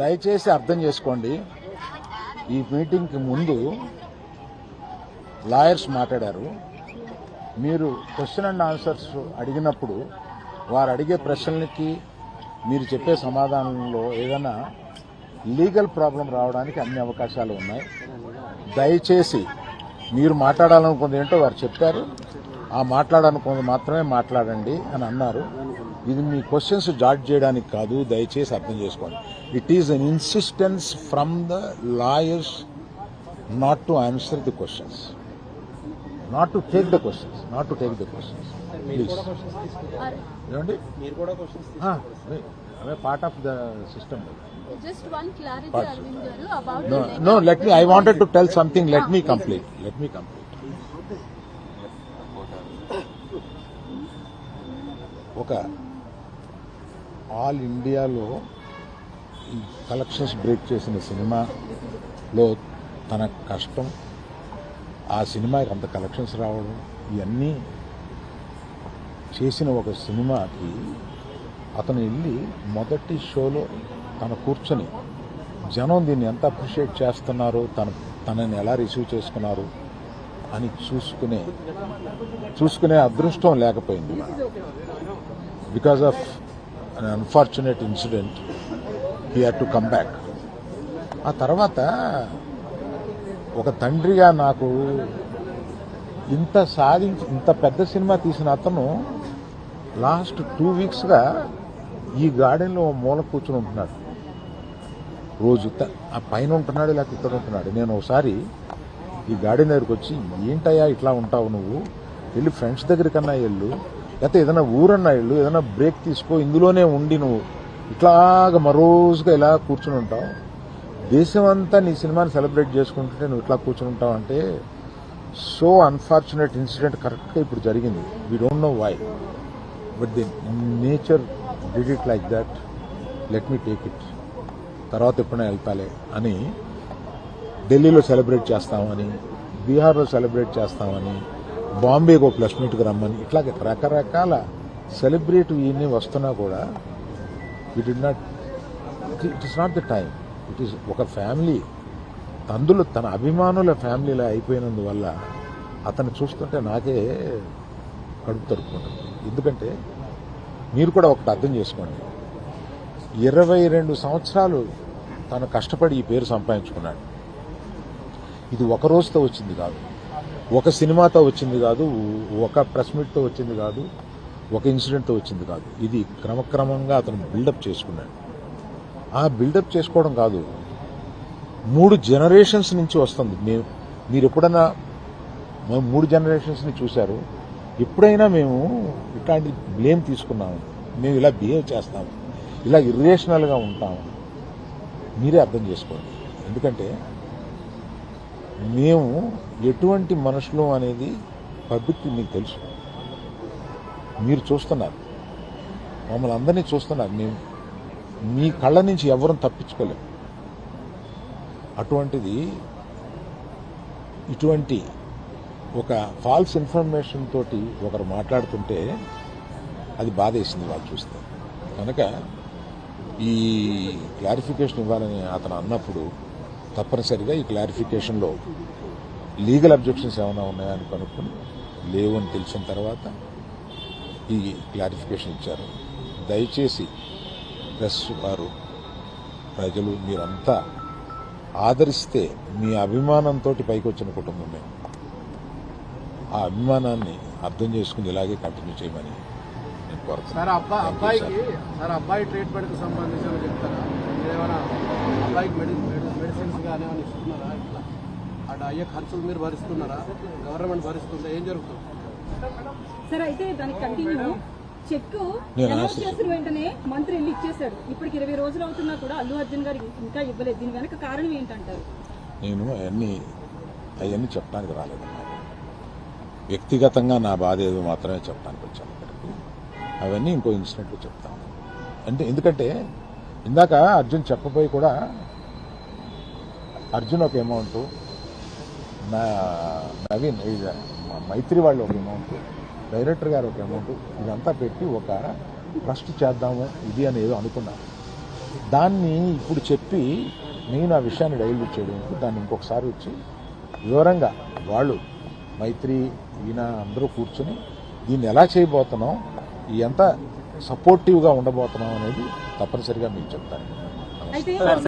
దయచేసి అర్థం చేసుకోండి. ఈ మీటింగ్కి ముందు లాయర్స్ మాట్లాడారు. మీరు క్వశ్చన్ అండ్ ఆన్సర్స్ అడిగినప్పుడు వారు అడిగే ప్రశ్నలకి మీరు చెప్పే సమాధానంలో ఏదైనా లీగల్ ప్రాబ్లం రావడానికి అన్ని అవకాశాలు ఉన్నాయి. దయచేసి మీరు మాట్లాడాలనుకుంది ఏంటో వారు చెప్పారు. ఆ మాట్లాడాలనుకుంది మాత్రమే మాట్లాడండి అని అన్నారు. ఇది మీ క్వశ్చన్స్ జాడ్ చేయడానికి కాదు దయచేసి అర్థం చేసుకోండి. It is an insistence from the lawyers not to answer the questions not to take the questions not to take the questions please ఏమండి? అవే- part of the system Just one clarity, Parts. Arvind garu, about No, the letter. no, let me, I ఒక all ఇండియాలో collections break చేసిన సినిమాలో తన కష్టం ఆ సినిమాకి అంత కలెక్షన్స్ రావడం ఇవన్నీ చేసిన ఒక సినిమాకి అతను వెళ్ళి మొదటి షోలో తను కూర్చొని జనం దీన్ని ఎంత అప్రిషియేట్ చేస్తున్నారు తన తనని ఎలా రిసీవ్ చేసుకున్నారు అని చూసుకునే చూసుకునే అదృష్టం లేకపోయింది. Because of an unfortunate incident he had to come back ఆ తర్వాత ఒక తండ్రిగా నాకు ఇంత సాధించి ఇంత పెద్ద సినిమా తీసిన అతను లాస్ట్ టూ వీక్స్గా ఈ గార్డెన్లో మూల కూర్చుని ఉంటున్నాడు. రోజు ఆ పైన ఉంటున్నాడు లేకపోతే ఇక్కడ ఉంటున్నాడు. నేను ఒకసారి ఈ గార్డెన్ దగ్గరికి వచ్చి ఏంటయ్యా ఇట్లా ఉంటావు నువ్వు? వెళ్ళి ఫ్రెండ్స్ దగ్గర కన్నా వెళ్ళు. లేకపోతే ఏదైనా ఊరన్నా వెళ్ళు. ఏదైనా బ్రేక్ తీసుకో. ఇందులోనే ఉండి నువ్వు. ఇట్లాగ మరోజుగా ఇలా కూర్చుని ఉంటావు. దేశం అంతా నీ సినిమాని సెలబ్రేట్ చేసుకుంటుంటే నువ్వు ఇట్లా కూర్చుని ఉంటావు అంటే సో అన్ఫార్చునేట్ ఇన్సిడెంట్ కరెక్ట్గా ఇప్పుడు జరిగింది. We don't know why but the nature did it like that let me take it తర్వాత ఎప్పుడైనా వెళ్తాలే అని ఢిల్లీలో సెలబ్రేట్ చేస్తామని బీహార్లో సెలబ్రేట్ చేస్తామని బాంబేకి ఒక ప్లస్ మీట్కి రమ్మని ఇట్లా రకరకాల సెలబ్రేట్ ఇవన్నీ వస్తున్నా కూడా it is not it is not the time it is ఒక ఫ్యామిలీ అందులో తన అభిమానుల ఫ్యామిలీలా అయిపోయినందువల్ల అతను చూస్తుంటే నాకే కడుపు తరుపుకుంటుంది ఎందుకంటే మీరు కూడా ఒకటి అర్థం చేసుకోండి. ఇరవై రెండు సంవత్సరాలు తను కష్టపడి ఈ పేరు సంపాదించుకున్నాడు. ఇది ఒక రోజుతో వచ్చింది కాదు. ఒక సినిమాతో వచ్చింది కాదు ఒక ప్రెస్ మీట్తో వచ్చింది కాదు ఒక ఇన్సిడెంట్తో వచ్చింది కాదు. ఇది క్రమక్రమంగా అతను బిల్డప్ చేసుకున్నాడు. ఆ బిల్డప్ చేసుకోవడం కాదు మూడు జనరేషన్స్ నుంచి వస్తుంది. మేము మీరు ఎప్పుడైనా మేము మూడు జనరేషన్స్ని చూశారు? ఎప్పుడైనా మేము ఇట్లాంటి బ్లేమ్ తీసుకున్నాము మేము ఇలా బిహేవ్ చేస్తాము ఇలా ఇర్రేషనల్గా ఉంటాము మీరే అర్థం చేసుకోండి. ఎందుకంటే మేము ఎటువంటి మనుషులు అనేది పబ్లిక్ మీకు తెలుసు. మీరు చూస్తున్నారు. మమ్మల్ని అందరినీ చూస్తున్నారు. మేము మీ కళ్ళ నుంచి ఎవరూ తప్పించుకోలేము. అటువంటిది ఇటువంటి ఒక ఫాల్స్ ఇన్ఫర్మేషన్ తోటి ఒకరు మాట్లాడుతుంటే అది బాధేసింది వాళ్ళు చూస్తే. కనుక ఈ క్లారిఫికేషన్ ఇవ్వాలని అతను అన్నప్పుడు తప్పనిసరిగా ఈ క్లారిఫికేషన్లో లీగల్ అబ్జెక్షన్స్ ఏమైనా ఉన్నాయని కనుక్కొని లేవు అని తెలిసిన తర్వాత ఈ క్లారిఫికేషన్ ఇచ్చారు. దయచేసి ప్రెస్ వారు ప్రజలు మీరంతా ఆదరిస్తే మీ అభిమానంతో పైకి వచ్చిన కుటుంబం మేము ఆ అభిమానాన్ని అర్థం చేసుకుని ఇలాగే కంటిన్యూ చేయమని నేను కోరుతున్నాను. అబ్బాయికి సంబంధించిన చెప్తారా? కానీ ఏమైనా ఇస్తున్నారా ఇట్లా అటు అయ్యే ఖర్చులు మీరు భరిస్తున్నారా? గవర్నమెంట్ భరిస్తుందా? ఏం జరుగుతుంది? సరే అయితే దానికి కంటిన్యూ చెక్ అనౌన్స్. చేసిన వెంటనే మంత్రి వెళ్ళి ఇచ్చేశాడు. ఇప్పటికి ఇరవై రోజులు అవుతున్నా కూడా అల్లు అర్జున్ గారు ఇంకా ఇవ్వలేదు. దీని వెనక కారణం ఏంటంటారు? నేను అవన్నీ అవన్నీ చెప్పడానికి రాలేదమ్మా వ్యక్తిగతంగా నా బాధ ఏదో మాత్రమే చెప్పడానికి వచ్చాను ఇక్కడికి. అవన్నీ ఇంకో ఇన్సిడెంట్లో చెప్తాను. అంటే ఎందుకంటే ఇందాక అర్జున్ చెప్పబోయి కూడా అర్జున్ ఒక అమౌంట్ నా నవీన్ మైత్రి వాళ్ళు ఒక అమౌంట్ డైరెక్టర్ గారు ఒక అమౌంట్ ఇదంతా పెట్టి ఒక ట్రస్ట్ చేద్దాము ఇది అని ఏదో అనుకున్నాను దాన్ని ఇప్పుడు చెప్పి నేను ఆ విషయాన్ని డైల్యూట్ చేయడం దాన్ని ఇంకొకసారి వచ్చి వివరంగా వాళ్ళు మైత్రి ఈయన అందరూ కూర్చొని దీన్ని ఎలా చేయబోతున్నాం ఎంత సపోర్టివ్గా ఉండబోతున్నాం అనేది తప్పనిసరిగా మీకు చెప్తాను.